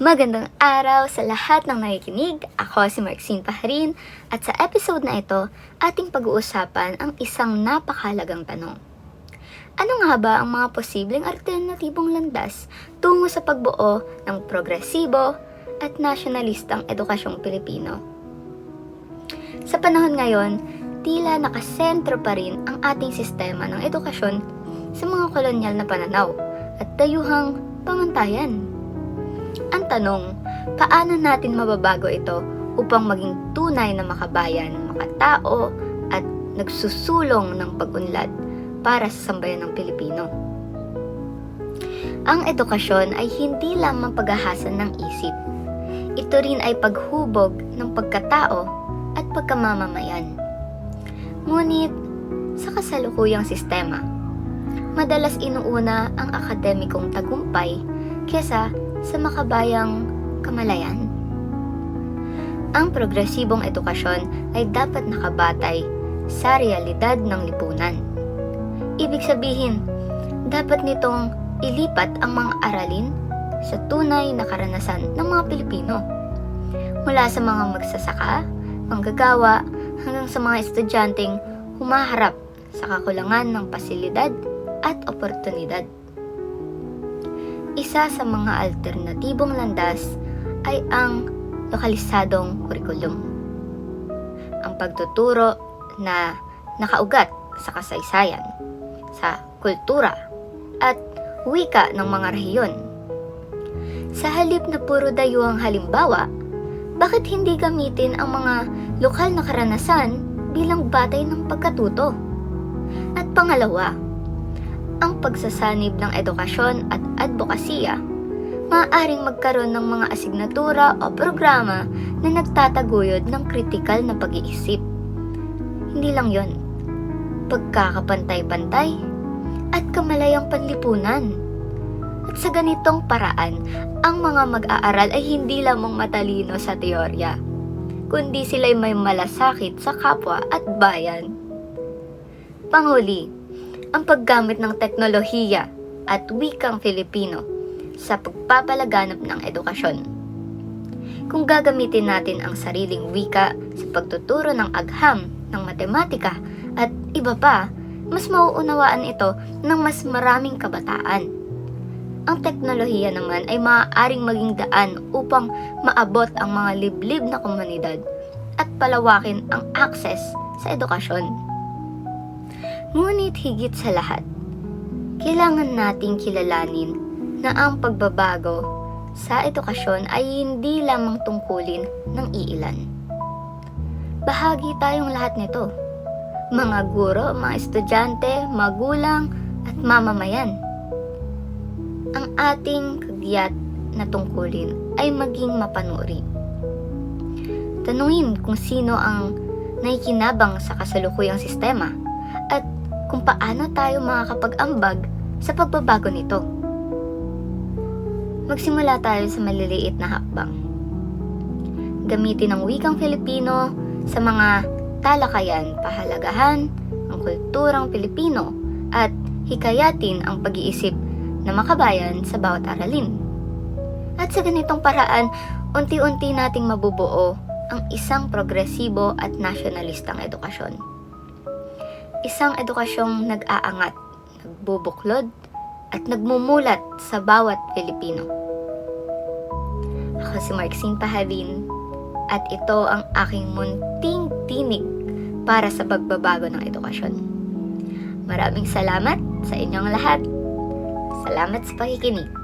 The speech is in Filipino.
Magandang araw sa lahat ng nakikinig. Ako si Maxine Paharin at sa episode na ito, ating pag-uusapan ang isang napakalagang tanong. Ano nga ba ang mga posibleng alternatibong landas tungo sa pagbuo ng progresibo at nasyonalistang edukasyong Pilipino? Sa panahon ngayon, tila nakasentro pa rin ang ating sistema ng edukasyon sa mga kolonyal na pananaw at dayuhang pamantayan. Ang tanong, paano natin mababago ito upang maging tunay na makabayan, makatao, at nagsusulong ng pag-unlad para sa sambayan ng Pilipino? Ang edukasyon ay hindi lamang paghahasan ng isip. Ito rin ay paghubog ng pagkatao at pagkamamamayan. Ngunit, sa kasalukuyang sistema, madalas inuuna ang akademikong tagumpay kesa sa makabayang kamalayan. Ang progresibong edukasyon ay dapat nakabatay sa realidad ng lipunan. Ibig sabihin, dapat nitong ilipat ang mga aralin sa tunay na karanasan ng mga Pilipino. Mula sa mga magsasaka, manggagawa, hanggang sa mga estudyanteng humaharap sa kakulangan ng pasilidad at oportunidad. Isa sa mga alternatibong landas ay ang lokalisadong kurikulum. Ang pagtuturo na nakaugat sa kasaysayan, sa kultura, at wika ng mga rehiyon. Sa halip na puro dayuhang halimbawa, bakit hindi gamitin ang mga lokal na karanasan bilang batay ng pagkatuto? At pangalawa, ang pagsasanib ng edukasyon at advokasya, maaaring magkaroon ng mga asignatura o programa na nagtataguyod ng kritikal na pag-iisip. Hindi lang yon, pagkakapantay-pantay at kamalayang panlipunan. At sa ganitong paraan, ang mga mag-aaral ay hindi lamang matalino sa teorya, kundi sila'y may malasakit sa kapwa at bayan. Panghuli, ang paggamit ng teknolohiya at wikang Filipino sa pagpapalaganap ng edukasyon. Kung gagamitin natin ang sariling wika sa pagtuturo ng agham, ng matematika at iba pa, mas mauunawaan ito ng mas maraming kabataan. Ang teknolohiya naman ay maaaring maging daan upang maabot ang mga liblib na komunidad at palawakin ang access sa edukasyon. Ngunit higit sa lahat, kailangan nating kilalanin na ang pagbabago sa edukasyon ay hindi lamang tungkulin ng iilan. Bahagi tayong lahat nito. Mga guro, mga estudyante, magulang, at mamamayan. Ang ating kagyat na tungkulin ay maging mapanuri. Tanungin kung sino ang naikinabang sa kasalukuyang sistema kung paano tayo makakapag-ambag sa pagbabago nito. Magsimula tayo sa maliliit na hakbang. Gamitin ang wikang Filipino sa mga talakayan, pahalagahan, ang kulturang Pilipino at hikayatin ang pag-iisip na makabayan sa bawat aralin. At sa ganitong paraan, unti-unti nating mabubuo ang isang progresibo at nasyonalistang edukasyon. Isang edukasyong nag-aangat, nagbubuklod, at nagmumulat sa bawat Pilipino. Ako si Marxine Paharin at ito ang aking munting tinig para sa pagbabago ng edukasyon. Maraming salamat sa inyong lahat. Salamat sa pakikinig.